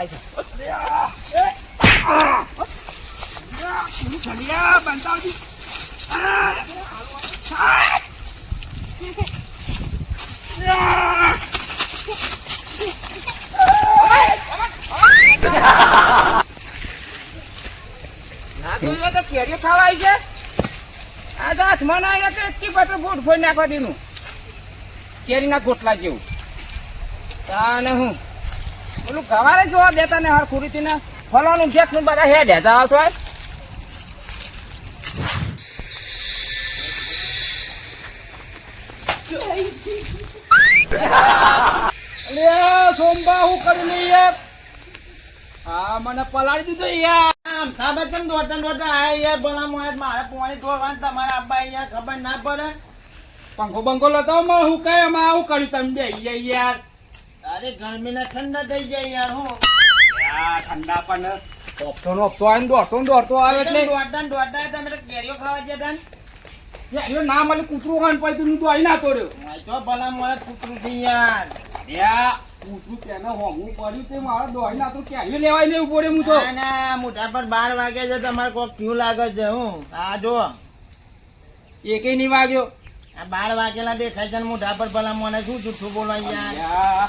દેખાય છે. કેરીઓ ખાવા આવી છે? આ તો હાથમાં ના તો એટલી બટર ગોઠ ફોડી નાખવા દીનું કેરીના ગોટલા જેવું. તાને હું? પેલું ગવારે જોવા દેતા ને હર ખુરીથી ને ફલાનું નું બધા હેડ હેતા આવતો હોય. સોમબા, હું કરી લઈ હા, મને પલાળી દીધો યાર. આમ દોડતા આ યાર ભલા મારે પોણી ઢોળવાનું તમારા યાર ખબર ના પડે. પંખો બંખો લતાવો હું કઈ આમાં આવું કર્યું તમે બે યાર. અરે ગરમીના ઠંડા થઈ જાય યાર હું. ઠંડા પણ. ઓપતો નો ઓપતો આવે દોડતો દોડતો આવે એટલે. દોડતા દોડતા તમે કેરીઓ ખાવા જતા ને? ના મને કૂતરું ખાન પછી તું દોડી ના તોડ્યો આ તો ભલા મોય કૂતરું છે યાર. કૂતરું તેને હોમું પડ્યું તે મારે દોડી ના તો ક્યાંય લેવાય નહીં પડે હું તો. ના, ના મોટા પર બાર વાગે છે તમારે કોક ક્યુ લાગે છે હું. આ જો. એકેય નહીં વાગ્યો. બાર વાગેલા દેખાય છે મોઢા પર ભલા મને શું જૂઠું બોલવા યાર?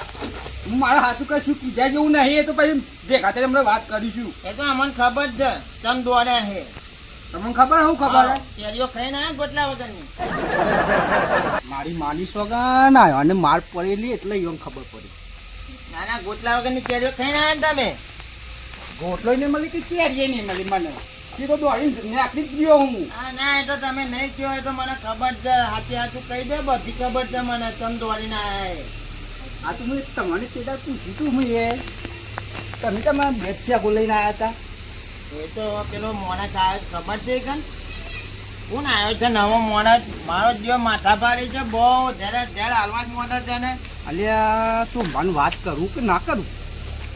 હું મારા હાથું કશું કીધા જેવું નહીં એ તો પછી થઈને હમણાં વાત કરીશું. એ તો અમને ખબર છે ચમ દોડ્યા છે તમને ખબર હું ખબર? કેરીઓ ખાઈને ના ગોટલા વગરની? મારી માની સોગા ના અને માર પડેલી એટલે એમ ખબર પડી. ના ના ગોટલા વગરની કેરીઓ ખાઈ ના તમે? ગોટલો નહીં મળી કે કેરીએ નહીં મળી મને? એ તો દોડીને નાખી જ ગયો હું. ના એ તો તમે નહીં કહો એ તો મને ખબર છે હાથી હાથું કહી દે બધી ખબર છે મને તમે દોડીને આયા આ તો હું તમને પેલા પૂછ્યું તું હું એ. તમે તમારા બેટ થયા લઈને આવ્યા હતા. એ તો પેલો મોણસ આવ્યો ખબર છે કન કોણ આવ્યો છે? નવો મોણસ મારો જીવ માથા ભારે છે બહુ. જ્યારે જ્યારે હાલવા જ મોટા છે ને. અલ્યા શું મન વાત કરું કે ના કરું?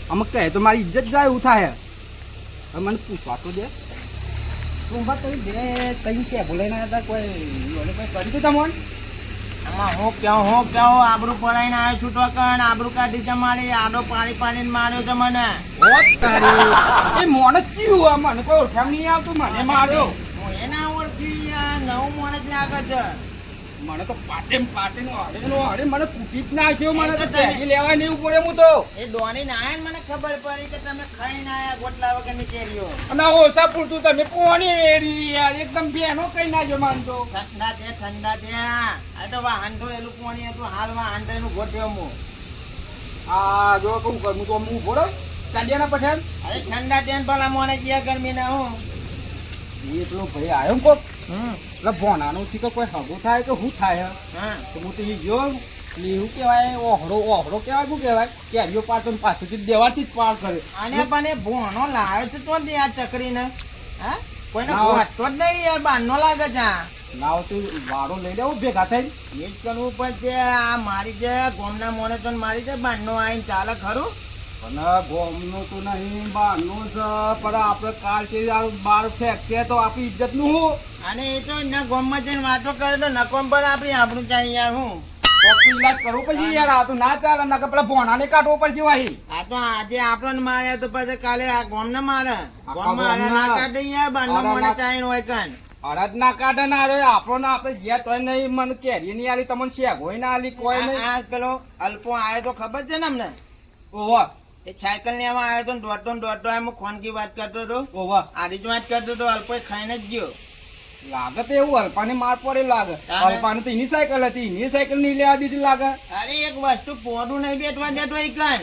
અમુક કહે તો મારી ઇજ્જત જાય એવું થાય. મને પૂછવા તો દે. તું બા બે કઈ છે બોલાઈને આવ્યા હતા કોઈ કોઈ કરી દીધું તમને? આમાં હું કેવું આબરૂ પડાઈને આવ્યો છૂટો કણ આબરૂ કાઢી છે મારી આડો પાણી પાડીને માર્યો છે મને. હોત તારી એ મોણ જ આ મને કોઈ ઓળખાણ નહીં આવતું મને માર્યો. હું એના ઓળખી નવું મોણસ લાગે છે. મને તો પાટે પાટે નો હડે નો હડે મને પૂછી જ નાખ્યો મને તો એ તો તમે- ત્યાંથી લેવા નહીં પડે હું તો. એ દોડીને આયા મને ખબર પડી કે તમે ખાઈને આયા ગોટલા વગરની કેરીઓ. અને આ પૂરતું તમે પોણી વેરી યાર એકદમ બેનો કઈ નાખ્યો માનતો. ઠંડા આ તો હતું હાલ વાહન ધોયેલું ગોઠ્યો હું આ જો કહું કર હું તો હું ભોળો ચાંડિયાના પઠાણ? અરે ઠંડા છે ને ભલા મોને જીયા ગરમી ના હું એટલું ભાઈ આવ્યો કોક? એટલે ભોણાનું થી કોઈ હગું થાય કે શું થાય? હા. તો હું તો એ જો એવું કહેવાય ઓહરો ઓહરો કહેવાય શું કહેવાય? કેરીઓ પાછો ને પાછળથી દેવાથી જ પાર કરે. અને પણ ભોણો લાવે છે તો દે આ ચકરીને હા? કોઈને વાંચતો જ નહીં યાર બારનો લાગે છે. ના તો વારો લઈ લેવું ભેગા થઈ એ જ કરવું જે આ મારી છે ગોમના મોને તો મારી છે બારનો આવીને ચાલે ખરું? પણ ગોમનું તો નહીં બહારનું છે પણ આપણે કાલ તો આપણી ઇજ્જતનું હું? અને એ તો એના ગોમમાં જઈને વાતો કરે તો નકોમ પર આપણી આપણું ચાઈ યાર હું? કોક તો કરવો પડશે યાર આ તો ના ચાલે નકર પેલા ભોણાને કાઢવો પડશે વાહી. આ તો આજે આપણને માર્યા તો પછી કાલે આ ગોમને મારે. ગોમમાં ના કાઢે યાર અરે મોને ના. હોય કાન અરજ ના કાઢે ના રે આપણો ના આપણે જ્યાં તોય નહીં મને કેરી નહીં આલી તમને શેગોય ના આલી કોઈ નહીં. આ પેલો અલ્પો આયો તો ખબર છે ને અમને? ઓવા એ સાયકલ ને આવ્યો તો દોડતો દોડતો એમ ખોનકી વાત કરતો હતો ઓવા આરી જ વાત કરતો હતો અલ્પો ખાઈને જ ગયો. લાગે તો એવું અલ્પાને માર પડે લાગે? અલ્પાને તો એની સાયકલ હતી એની સાયકલ નહીં લેવા દીધી લાગે. અરે એક વસ્તુ પોડું નહીં બેઠવા દેતો એ કાન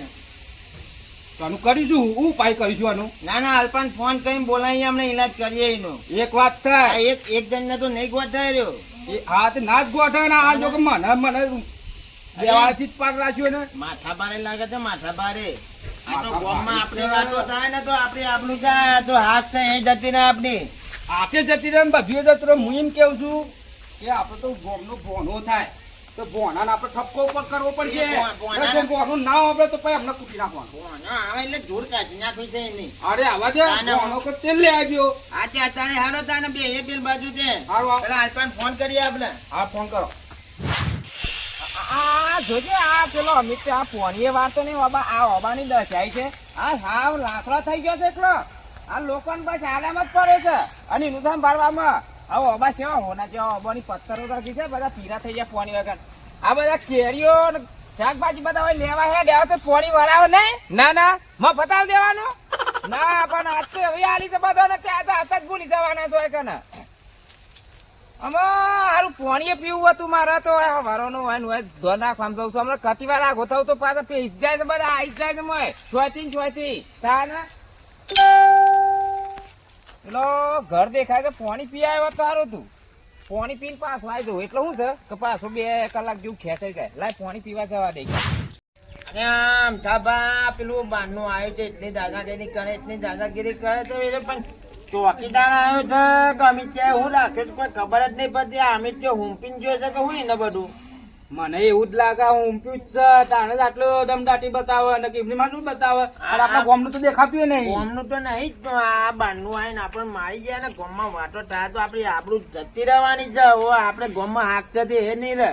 આનું કરીશું હું ઉપાય કરીશું આનું? ના ના અલ્પાન ફોન કરીને બોલાવી અમને ઈલાજ કરીએ એનો. એક વાત થાય. એક એક જણને તો નહીં ગોઠાય રહ્યો. એ હા તે ના જ ગોઠાય ને આ જો મને મને દેવાળથી જ પાર રાખ્યો ને માથા ભારે લાગે છે માથા ભારે આ તો ગોમમાં આપણી. વાતો થાય ને તો આપણે આપણું જાય. તો હાથ છે એ જતી રહે આપણી. આખે જતી રહે ને બધું જતું રહે. હું એમ કેવું છું કે આપણે તો ગોમનો ભોનો થાય. તો ભોણાને આપણે ઠપકો ઉપર કરવો પડશે. એ ભો- ભોણાને- જો ભોનું ના આપણે તો પછી અમને કૂટી નાખવાનું. આવે એટલે જોર કાઢી નાખવી છે એની. અરે આવા દે. ભોનો કે તેલ લઈ આવ્યો. આ તે અત્યારે હારો તાને બે એ પેલ બાજુ છે. હારો પેલા અલ્પાને ફોન કરીએ આપણે. હા ફોન કરો. જોજે, આ પેલો અમિત આ પોણીએ વાતો નહીં ઓબા આ ઓબાની દશાઈ છે. આ હાવ લાકડો થઈ ગયો છે એકલો. આ લોકોને બસ આરામ જ પડે છે. અને એનું સામ હવે ઓબા સેવા હોના જેવા ઓબાની પથ્થરો રાખી છે, બધા પીરા થઈ ગયા પોણી વગર. આ બધા કેરીઓ શાકભાજી બધા હોય લેવા હે, દેવા તો પોણી વરાવો નહીં. ના ના, મ બતાવ દેવાનો. ના, પણ આજ તો હવે આલી તો બધો ને ત્યાં તો હાથ ભૂલી જવાના તો એક હારું પોણીએ પીવું હતું મારે તો. આ વરોનું હોય હોય છું. હમણાં કતી વાર થયું તો પાછા પીસ જાય છે બધા આવી જાય છે મોય. ચોથી ને તા ને. એટલો ઘર દેખાય છે પોણી પી આવ્યો તો સારું હતું પોણી પીને પાછો આવી જવું એટલે શું છે? કે પાછું બે કલાક જેવું ખેંચાઈ જાય. લાય પોણી પીવા જવા દે. અને આમ થાબા પેલું બારનું આવ્યું છે. એટલી દાદાગીરી કરે, એટલી દાદાગીરી કરે તો એટલે પણ ચોકીદાર આવ્યો છે કે અમિત હું રાખ્યો કોઈ ખબર જ નહીં પડતી. આ અમિત જો હુંપીને જોયો છે કે હું એને બધું? મને એવું જ લાગે હુંપ્યું જ છે. તાણે જ આટલો દમદાટી બતાવે અને કેમની માં શું બતાવે? અને આપણા ગામનું તો દેખાતું નહીં. ગોમનું તો નહીં જ આ બારનું આવીને આપણે મારી ગયા ને ગોમમાં વાતો થાય તો આપડે આપણું જતી રહેવાની છે. ઓ આપણે ગોમમાં હાક છે એ નહીં રહે.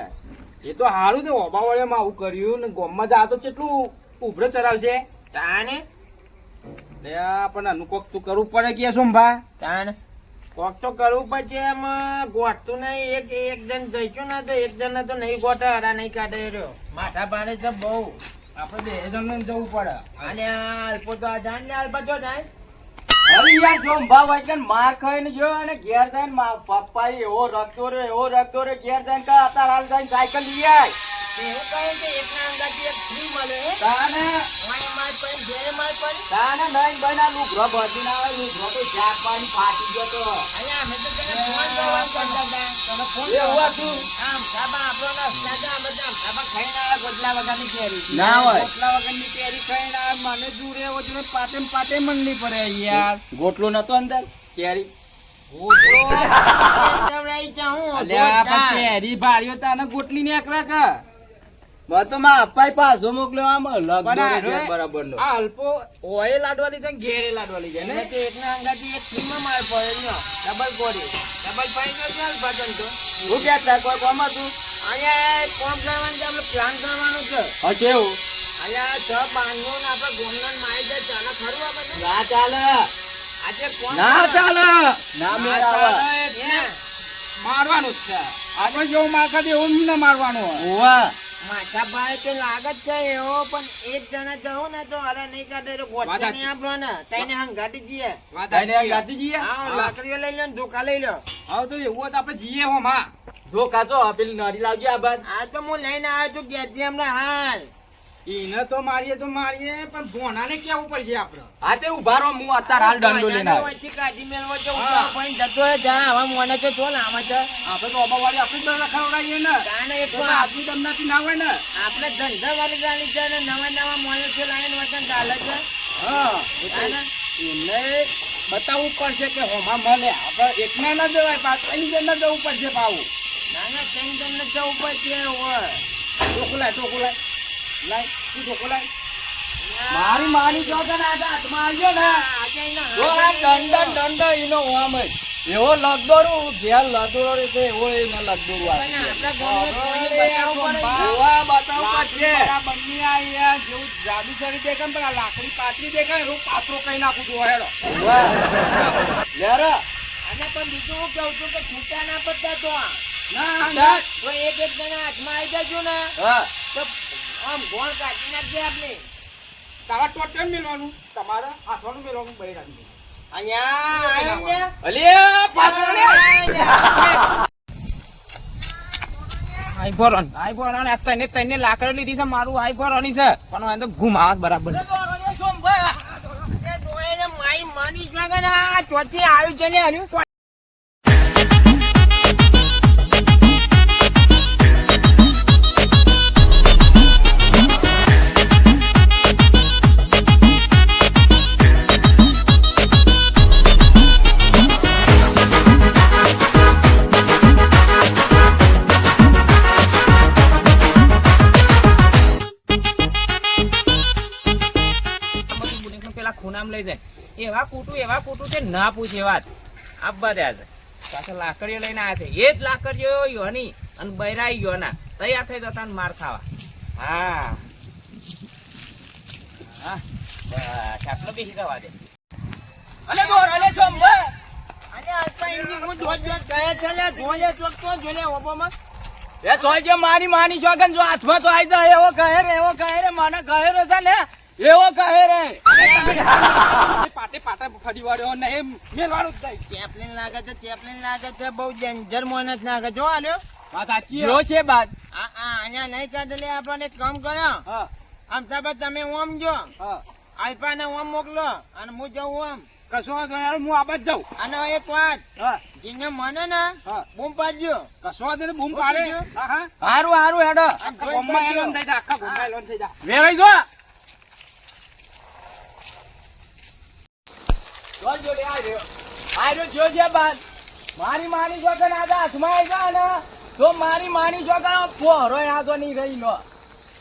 એ તો સારું છે. ઓબા વળેમાં આવું કર્યું ને ગોમમાં જાતો કેટલું ઉભરે ચરાવશે તાણે લે આનું કોક તું કરવું પડે કે શું ભા તાણે? કોક તો કરવું પછી એમ ગોઠતું નહીં એક એક જણ જઈશું ને તો એક જણ તો નહીં ગોઠે હરા નહીં કાઢે રહ્યો. માથા પાડે છે બહુ. આપણે બે જણ જવું પડે. અને અલ્પો તો આ જાય ને અલ્પા જો જાય. અરે યાર જો ભા માર ખાઈને જો અને ઘેર જઈને પપ્પા એવો રખતો રે એવો રખતો રે ઘેર જઈને કા અત્યારે હાલ જઈને સાયકલ લઈ આય. એવું કહે કે એકના અંગાથી એક ફ્રી મળે તાને વાંય માર પડી, ઘેરે માર પડી. તાને નહીં બના લુગરો બધી ના આવે લુગરો તો ચાર પાણી ફાટી ગયો તો અહીંયા અમે તો તને ફોન કરવાનું કરતા હતા. તને ફોન એવું કરવાનો. હતું? આમ સાબા આપણો ના સાદા અમે સાબા ખાઈને આવ્યા ગોટલા વગાડની કેરી. ના હોય ગોટલા વગરની કેરી ખાઈને આ મને જુરે એવો જુરે પાટે મન પાટે મંડલી પડે યાર ગોટલો નતો અંદર કેરી ગોટલો કેરી ભાર્યો તાને ગોટલી ને એકલા કા તો માં અપાઈ પાછો મોકલ્યો આમ બરાબર નો આ અલ્પો ઓય લાડવા લીધા ને ઘેરે લાડવા લીધા ને તો એકના અંગાથી એક ફ્રીમાં માર પડ્યો ડબલ કોરી ડબલ ફાઈનલ ચાલ બટન તો હું કહેતા કોઈ કોમ હતું? અહીંયા કોમ કરવાનું છે આપણે પ્લાન કરવાનું છે. હા કેવું? અહીંયા છ બાંધવું ને આપણે ગોમના મારી જાય ચાલે ખરું ના ચાલે. આજે કોણ ના ચાલે. ના ના મેળ ચાલે આવે એટલે મારવાનું છે. આપણે જેવું માર ખાધે એવું ના મારવાનું ઓવા માથા ભાઈ તો લાગે જ છે એવો પણ એક જણા જવું ને તો અરે નહીં કાઢે તો સાચી. નહીં આપણો ને તઈને હંગાટી જઈએ ગાતી જઈએ હા લાકડીઓ લઈ લો ને ધોકા લઈ લો. હા તો એવું હોય તો આપણે જઈએ હો માં જો કાચો પેલી નરી લાવજે આ બાદ આ તો હું લઈને આવ્યો છું ઘેરથી હમણાં હાલ. ઈને તો મારીએ તો મારીએ પણ ભોણાને કેવું પડશે હા તે ઊભા રહો હું અત્યારે હાલ દંડો લઈને આવ્યો વચ્ચે મેળવો છો હા. ઉતાર જતો જા હવે મને તો છો ને આમાં છે આપણે તો અબાવાળી આપણે દંડ ખવડાવીએ ને. કાને એક તો તો તો દંડાથી ના હોય ને. આપણે ધંધા વાળી ગાડી છે ને નવા નવા મોણસો લાઈન વચન ચાલે છે. હા? એમને બતાવવું પડશે કે હોમાં મળે. આપણે એકના ના જવાય પાછળની જણ ના જવું પડશે પાવું. ના ના તેમ તમને જવું પડશે હોય ટોકલાય લાય ટોકું લાય લાય. તું ટોકું લાય. મારી માની જો કે ના હાથમાં આવ્યો ને જો આ દંડ દંડ ઈનો હોમ જ. એવો લગદોરો ઘેર લગદોરો રે છે એવો એને લગદોરું લાકડી પાથરી આ દેખાય ને એવું પાત્રો કઈ નાખું છું હેડો. અને પણ બીજું હું કહું છું કે છૂટા ના પડતા તો ના ના. એક એક જણા હાથમાં આવી જજો ને. તો આમ ગોળ કાઢી નાખજે આપણે તારા ટોટલ મેળવાનું તમારા આઠવાનું મેળવાનું બહાર રાખી લાકડો લીધી છે, મારું આઈ ભરો છે. પણ એને તો ઘુમાવા બરાબર. મારી માની જોગે ને આ ચોથી આવ્યું છે એવા કૂટું એવા કૂટું છે ના પૂછે વાત. આબા દે પાછા લાકડીઓ લઈને આવ્યા છે. એ જ લાકડીઓ યોની અને બૈરા યોના. તૈયાર થઈ જતા માર ખાવા. હા. હા. બસ આટલો બેસી જવા દે. અલે બોર અલે જો અંબે અને આજમાં એમની હું જોત જોત કહે છે લે, જોઈએ ચોક તો જો લે એ તોય જો મારી માની જોગન જો હાથમાં તો જાય એવો કહે રે એવો કહે રે મને કહે રે છે ને. એવો કહે રે. પાટે પાટા ફરી વાળ્યો ને એમ મેલવાનું જ થાય ચેપલીન લાગે છે ચેપલીન લાગે છે બહુ ડેન્જર મોનસ લાગે જો આલ્યો. વાત સાચી જો છે બાદ. આ આ અહીંયા નહીં કાઢે લે આપણને કામ કર્યો હા. આમ સાહેબ તમે ઓમ જો. હા. આલ્પાને ઓમ મોકલો અને હું જઉં ઓમ. કશો વાંધો નહીં, હું આ બાજ જાઉં. અને એક વાત. જીને મને ને બૂમ પાડજો. કશો વાંધો નહીં, બૂમ પાડે. હા હા. હારું હારું હેડો. આખા ગામમાં એલોન થઈ જા આખા ગામમાં એલોન થઈ જા. વેરાઈ જો જો છે બાદ મારી માની જોગન આજે હાથમાં આવી જાય ને તો મારી માની જોગન પોરો આજો નહીં રહી નો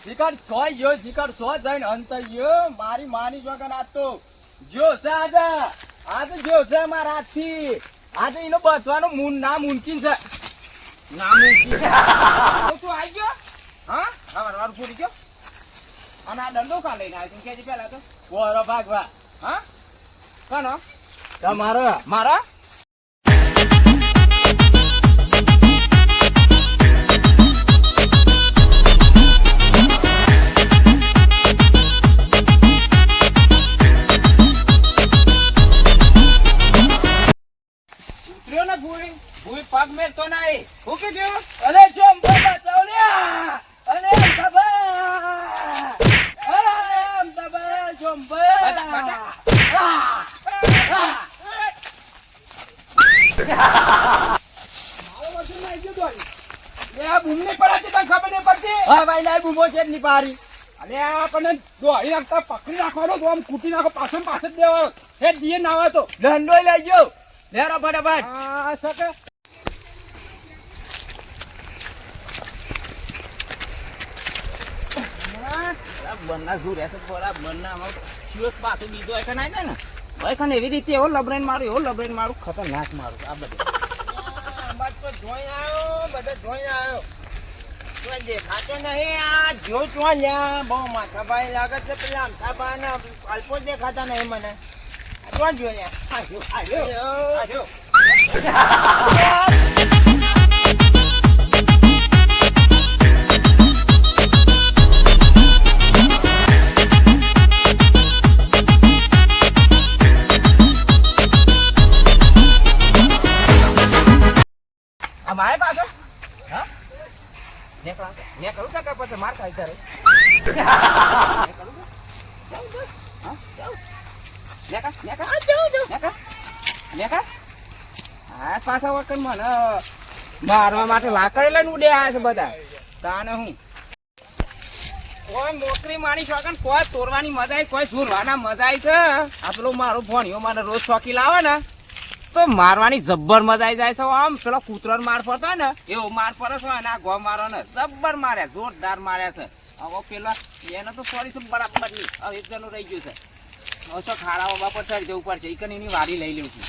શિખર સોય ગયો શિખર સો જઈને અંત ગયો. મારી માની જોગન આ તો જો છે આજે. આજે જો છે મારા હાથથી. આજે એનો બચવાનું મૂન ના મુમકિન છે. ના મુમકિન. છે તો આવી ગયો? હા? હા વાર પૂરી ગયો. અને આ દંડો કા લઈને આવ્યો? કેજી પેલા તો. પોરો ભાગવા. હા? કોનો? તમારો. મારા? હું કીધું અલે જો બચાવ લે અલે બાબા! અલે બાબા જો નાખો પાછળ દેવાનો. દંડો લઈ ગયો. લેરો ફટાફટ. આ શું રહેશે પોરા બરના આમાં શિવસ પાછું બીજો એક નાઈ ને. ભાઈ ખાને એવી રીતે એવો લબરેન મારું એવો લબરેન મારું ખતરનાક મારું આ બધું. જોઈ આવ્યો બધા જોઈ આવ્યો. દેખાતો નહીં આ જો જો લ્યા બહુ માથાભાઈ લાગે છે પેલા અમથાભાઈ ને અલ્પો દેખાતા નહીં મને. જો જો લ્યા આજો કરું કે પછી માર ખાઈ કરે લેકા લેકા આ જાઉં જાઉં લેકા લેકા આ પાછા વખત મને મારવા માટે લાકડી લઈને ઉડે આવ્યા છે બધા. તાને હું? કોઈ મોકરી મારી શોખન કોઈ તોરવાની મજા આવી, કોઈ ઝૂરવાના મજા આવી છે? આ પેલો મારો ભણ્યો મને રોજ ચોકી લાવે ને. તો મારવાની જબ્બર મજા આવી જાય છે આમ પેલો કૂતરો માર પડતો ને એવો માર પડે છે અને આ ગો મારો ને જબ્બર માર્યા જોરદાર માર્યા છે. હવે પેલા એને તો સોરી છે બરાબરની હવે એક જણું રહી ગયું છે. હવે તો ખાડા ઓબા પર ચડી જવું પડશે. એક એની વારી લઈ લઉં છું.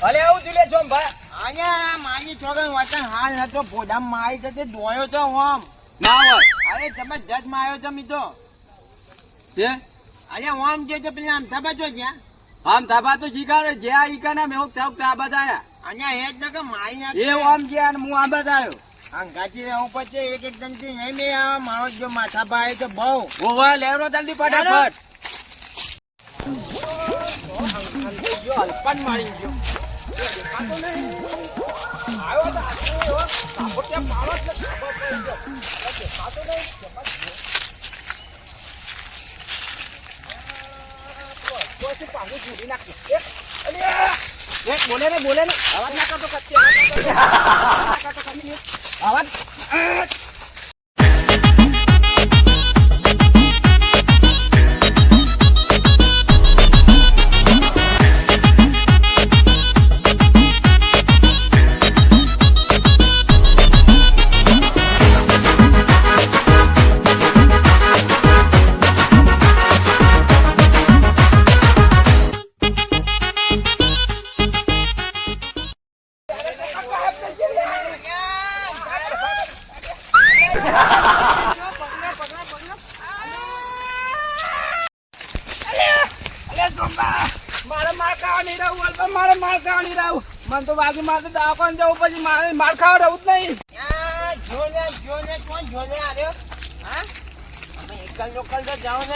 ભલે આવું જોઈએ જો ભાઈ અહીંયા મારી છોકરી વચન હાલ હતો ભોડામ મારી છે તે દોયો છે આમ ના હોય. અરે જબરજસ્ત માર્યો છે મીતો છે અરે ઓમ જે પેલા પેલા અમથાભા જો જ્યાં આમ ધાબા તો શીખાડે જે આ ઈકાના મેં ત્યાં ત્યાં બધા અહીંયા એ જ કે મારી એ ઓમ જે અને હું આ બધા આવ્યો અંગાથી પછી એક એક દંતી નહીં મેં આ માણસ જો માથાભાઈ તો બહુ. ઓવા લેવરો જલ્દી ફટાફટ. જો હલપન મારી ગયો. એક બોલે ને બોલે ને અવાજ ના કરતો કચ્ચે અવાજ ના કરતો કચ્ચે. અવાજ મારે માર અવાજ નહીં રહું બોલ તો મારે માર નહીં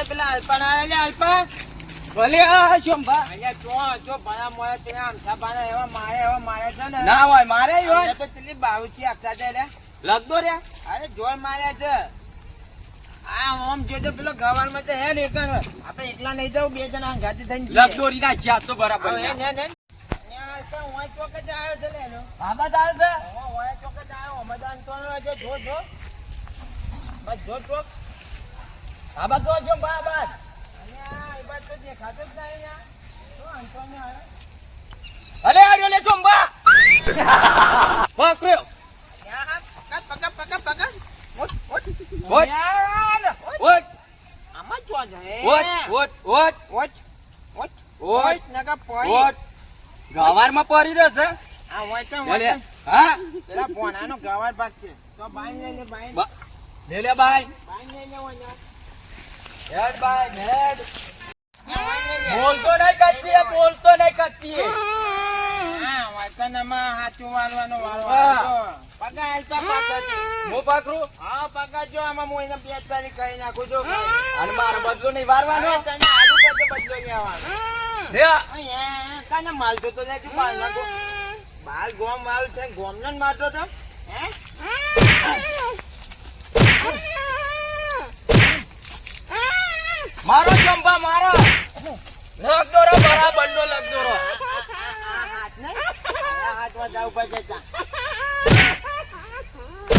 પેલા અલ્પા આવે અલ્પા ભલે આ અહીંયા જો જો ભણા તે બાના એવા મારે એવા મારે છે હોય. મારે હોય તો બાવચી આપતા હતા રે લગતો રે અરે જોર માર્યા છે આ ઓમ જોજો પેલો ગવારમાં તો હે ને એક જ. આપણે એકલા નહીં જવું બે જણા હંગાથી થઈને જઈએ. લગદોરી ના જ્યાં તો બરાબર હવે ને, ને. તો જ આવ્યો જ આવ્યો. તો. જો, જો. જો તો જો તો જ. જો આવ્યો. અલે આર્યો લે ચોંબા પકડ્યો What? ઓટ આમાં ચો જાય? What? What? What? What? What? What? નકર પોઈ. What? ગવારમાં પડી રહ્યો છે આ ઓય તો, લે તો. હા પેલા પોણાનો ગવાર ભાગ છે તો બાઈ લઈ લે બાઈ બા- લે લે બાય બાઈ લઈ લે ઓય હેડ બાય હેડ બાઈ લઈ લે બોલતો નહીં કચ્છી બોલતો નહીં કચ્છી હા વાસણમાં હાચું વાળવાનો હા. પગા હાલતા હું પકડું હા જો આમાં હું એને બે તારીખ કહી નાખું છું અને મારો બદલો નહીં વારવાનો. તને આલુ બધો બદલો નહીં આવવાનો. લે અહીંયા કાને માલ જોતો જાય કે બાલ નાખો બાલ ગોમ વાળ છે ગોમનો જ મારતો તો? હે? મારો ચંપા મારો. લગદોરો બરાબર નો લગદોરો આ હાથ ને હાથમાં જાવ પડશે તા.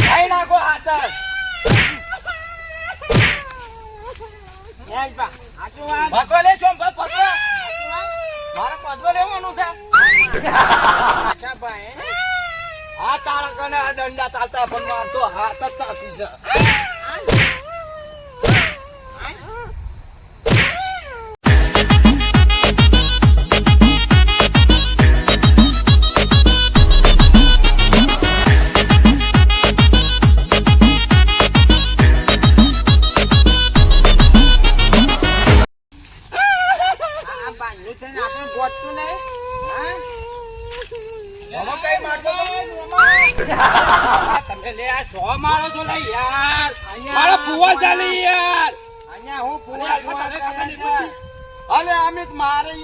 ખાઈ નાખો હાથ? હેલ પા. હાચું વાત. પકડો લે પકડો હાચું વાત. લેવાનું છે આ તારા કને આ દંડા ચાલતા પણ મારતો હાથ જ ચાલતી છે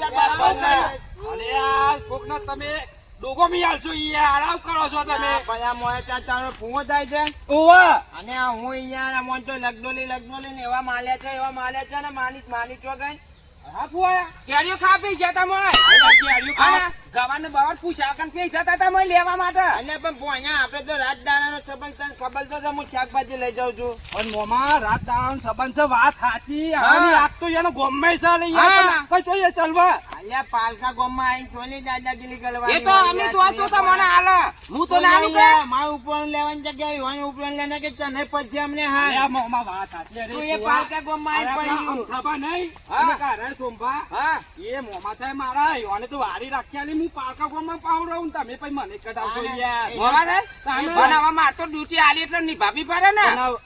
યાર યાર. તમે ડોગો મી આલશો યાર આવ કરો છો તમે. ભલા મોએ ત્યાં તારો થાય છે. ઓવા અને હું અહીંયા મોન તો લગડોલી લગડોલી ને એવા માલ્યા છે એવા માલ્યા છે ને માલિક માલિક ફુવા કેરીઓ ખાપી ગયા તમે કેરીઓ ખા. ગવાને બવાડ પૂછ્યા કન પી જતા તમે લેવા માટે? અને પણ ભોણ્યા આપણે તો રાજદાણાનો સંબંધ તને ખબર તો હું શાકભાજી લઈ જાઉં છું. પણ મોમાં રાત દાણ સંબંધ છે વાત સાચી. આની આગ તો એનો ગમે છે લે યાર હા. જોઈએ ચલવા. અલ્યા પાલકા ગામમાં આવીને સોની દાદાગીરી કરવાની એ તો અમે તો તો એ મને હાલે. હું તો નાનું કે? મારું ઉપરણ લેવાની જગ્યાએ હોય ઉપર લેને કે તને પછી અમને હા અરે વાત સાચી તું એ પાલકા ગામમાં અરે આવીને આપણા નહીં. હા. સોમભા હા. એ મોમાં થાય મારા યોને તો વારી રાખ્યા ને હું પાકા ગોમાં પાવડો હું તમે પછી મને કઢાવશો યાર. મોમાં? એ તમે તો ડ્યુટી આલી એટલે નિભાવી પડે ને. બનાવ-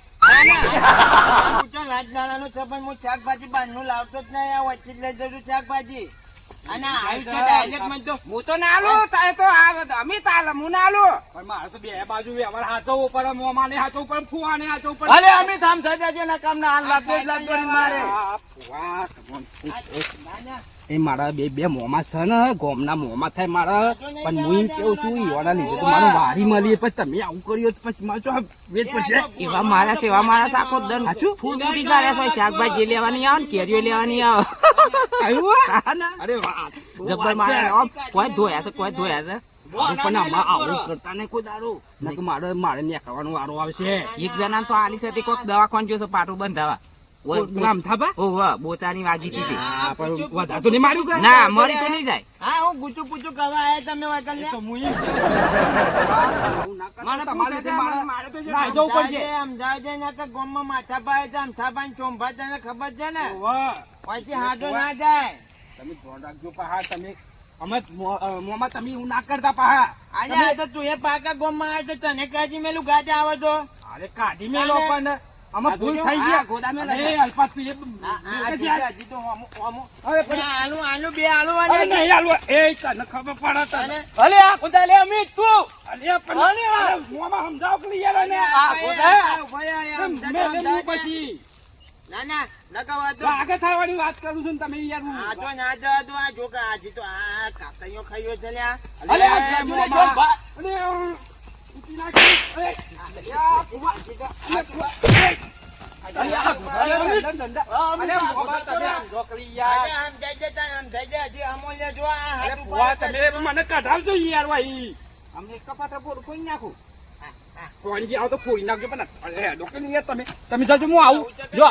ના, નું સંબંધ હું શાકભાજી બાંધનું લાવતો જ નહીં આ વચ્ચે જ લઈ જજો શાકભાજી. હું તો ના લો તારે તો અમે તાલે હું ના લો પણ મારે તો બે બાજુ વ્યવહાર હાચવવો પડે મોમાં ને હાચવવું પડે ફુવા ને હાચવવું પડે અમે ના કામ ના હાલ મારે ફુવા. ના, ના. એ મારા બે બે મોમાં છે ને ગોમના મોમાં થાય મારા. પણ હું એમ કેવું છું એવાના લીધે તો મારું વારી મળી પછી તમે આવું કર્યું તો પછી મારે આ વેચ પછી એવા મારા સેવા મારા આખો દર સાચું? ફૂલ તૂટી જાય હોય શાકભાજી લેવાની આવે ને કેરીઓ લેવાની આવે. અરે વાહ જબ્બર મારા કોઈ ધોયા છે કોઈ ધોયા છે. પણ આમાં આવું કરતા નહીં કોઈ દારૂ નહીં મારે મારે નેકવાનો વારો આવશે. એક જણા તો આલી સાથે કોક દવાખાન જોશે પાટું બંધાવા. ઓય, થાપા? ઓહો બોતાની વાગી હતી વધારે તો નહીં માર્યું કે? ના મરી તો નહીં જાય. હા હું ગુચુ પૂચું કરવા આયા તમે વાકલ ને? તો મુઈ મારે ના તમારે છે, મારે- મારે તો જે ના, જવું પડશે. સમજાવજે ને કે ગામમાં માથા પાય છે આમ થાપા ને ચોંભા તને ખબર છે ને? વાહ. પછી હાડો ના જાય. તમે ધ્યાન રાખજો પહા તમે અમે મોમાં તમે ના કરતા પહા આજે આ તો તું એ પાકા ગામમાં આવે તો તને કાજી મેલું? ગાજા આવે તો અરે કાઢી મેલો પણ. આમાં ભૂલ થઈ ગયા ગોદામે લઈ અલ્પાત તું એ આ- આ મેલ કે હજી તો આ આલુ આલુ બે આલુ અને નહીં આલુ એ તને ખબર પડે તને અલે આ ખુદા લે અમિત તું અલે પણ અલે મોમાં સમજાવ કે યાર આને. આ ગોદા. એમ મેં લેવું પછી ના ના વાંધો. થવાની વાત કરું છું તમે યાર હું- આ તો ના આ જો કે આજે તો આ ખાઈયો છે લ્યા. અલે આ. જો નાખી. કુવા. તમે તમે હું આવું જો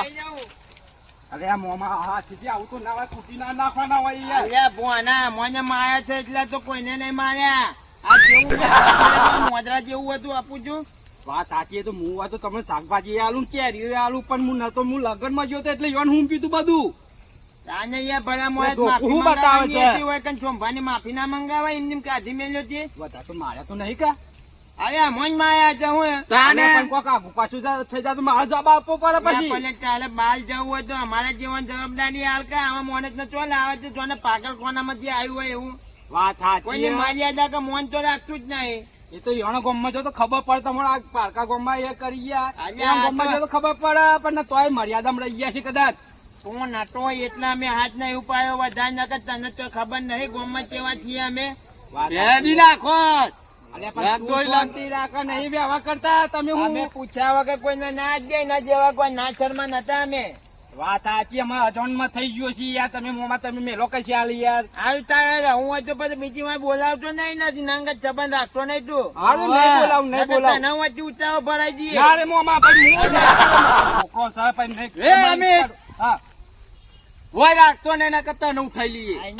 અરે આવું તો ના હોય ના નાખવાના હોય યાર અલ્યા ભુવાના, મોને માર્યા છે એટલે તો કોઈને નહીં માર્યા આ જેવું મોદરા જેવું હતું આપું છું વાત સાચી તો હું તો તમે શાકભાજી આલું કેરી આલું પણ હું નતો હું લગનમાં ગયો તો એટલે યોન હું પીધું બધું. આને યાર ભલા મોએ માફી બતાવે છે? હોય કન ચોંભાની માફી ના મંગાવાય એમને એમ કાઢી મેલ્યો છે. બધા તો માર્યા તો નહીં કા? અરે મોજ માયા છે હું અને પણ કોક આગુ પાછું થઈ જાય તો મારે જવાબ આપવો પડે પછી. ભલે ચાલે બહાર જવું હોય તો અમારા જીવન જવાબદારી હાલ કે આમાં મોને તો ચોલ આવે છે જોને પાગલ કોનામાંથી આવ્યું હોય એવું. વાત સાચી કોઈને હે. મર્યાદા કે મોન તો રાખતું જ નહીં. એ તો યણ ગામમાં જો તો ખબર પડે તમારે આ પારકા ગામમાં એ કરી ગયા. ગામમાં જો તો ખબર પડે પણ તોય મર્યાદામાં રહી ગયા છે કદાચ. તું ના તો એટલા અમે હાથ નહીં ઉપાડ્યો વધારે નકર તને તો ખબર નહીં ગોમમાં કેવા છીએ અમે. રેડી રાખ તમે પૂછ્યા વગર કોઈને ના જ દે ના જેવા કોઈ ના શરમા નતા અમે. વાત સાચી અમારા અજાણમાં થઈ ગયો છે યાર તમે મોમાં તમે મેલો કશી આલી યાર? આવી તારે હું હોય તો પછી બીજી વાર બોલાવતો નહીં નથી નંગત સંબંધ રાખતો નહીં તું. હારું નહીં બોલાવ નહીં બોલાવ. તને વચ્ચે ઉતારો ભરાઈ દઈએ. અરે મોમાં પણ હું છોકરો છે પણ નહીં. એ અમિત. હા. હોય રાખતો ને એના કરતા નું ખાઈ લઈએ.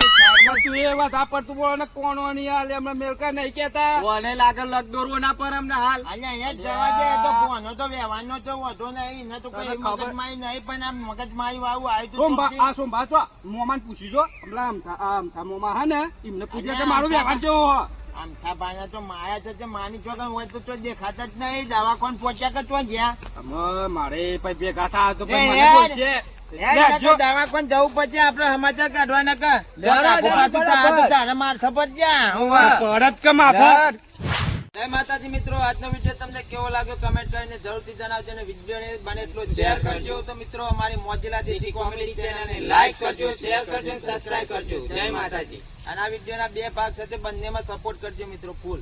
તું એ વાત આપડતું બોલો ને કોણ નહીં હાલ એમને મેલકા નહીં કેતા કોને લાગે લગદોરવો ના પર એમને હાલ? અહીંયા અહીંયા જવા દે તો ભોનો તો વ્યવહારનો તો વધો નહીં ને તો કોઈ મગજ ખબર- નહીં પણ આમ મગજમારી વાળું આવ્યું સોમભા તું આ સોમભા છો મોમાન પૂછી જો. હમણાં આમથા આ આમથા મોમા હે ને એમને પૂછે કે મારો વ્યવહાર કેવો હો? આમ થાપાના તો માયા છે તે માની ચોકન હોય તો તો દેખાતા જ નહીં દવાખાન પહોંચ્યા કે તો ગયા મારે પછી ભેગા થા તો મને પછી દવાખાન જવું પછી સમાચાર જય. માતાજી મિત્રો આજનો વીડિયો તમને કેવો લાગ્યો કમેન્ટ કરીને જરૂરથી જણાવજો અને વીડિયો બને એટલો શેર કરજો. તો મિત્રો અમારી મોજીલા દેશી કોમેડી ચેનલને લાઈક કરજો શેર કરજો અને સબસ્ક્રાઇબ કરજો. જય માતાજી. અને આ વિડીયોના બે ભાગ સાથે બંનેમાં સપોર્ટ કરજો મિત્રો ફૂલ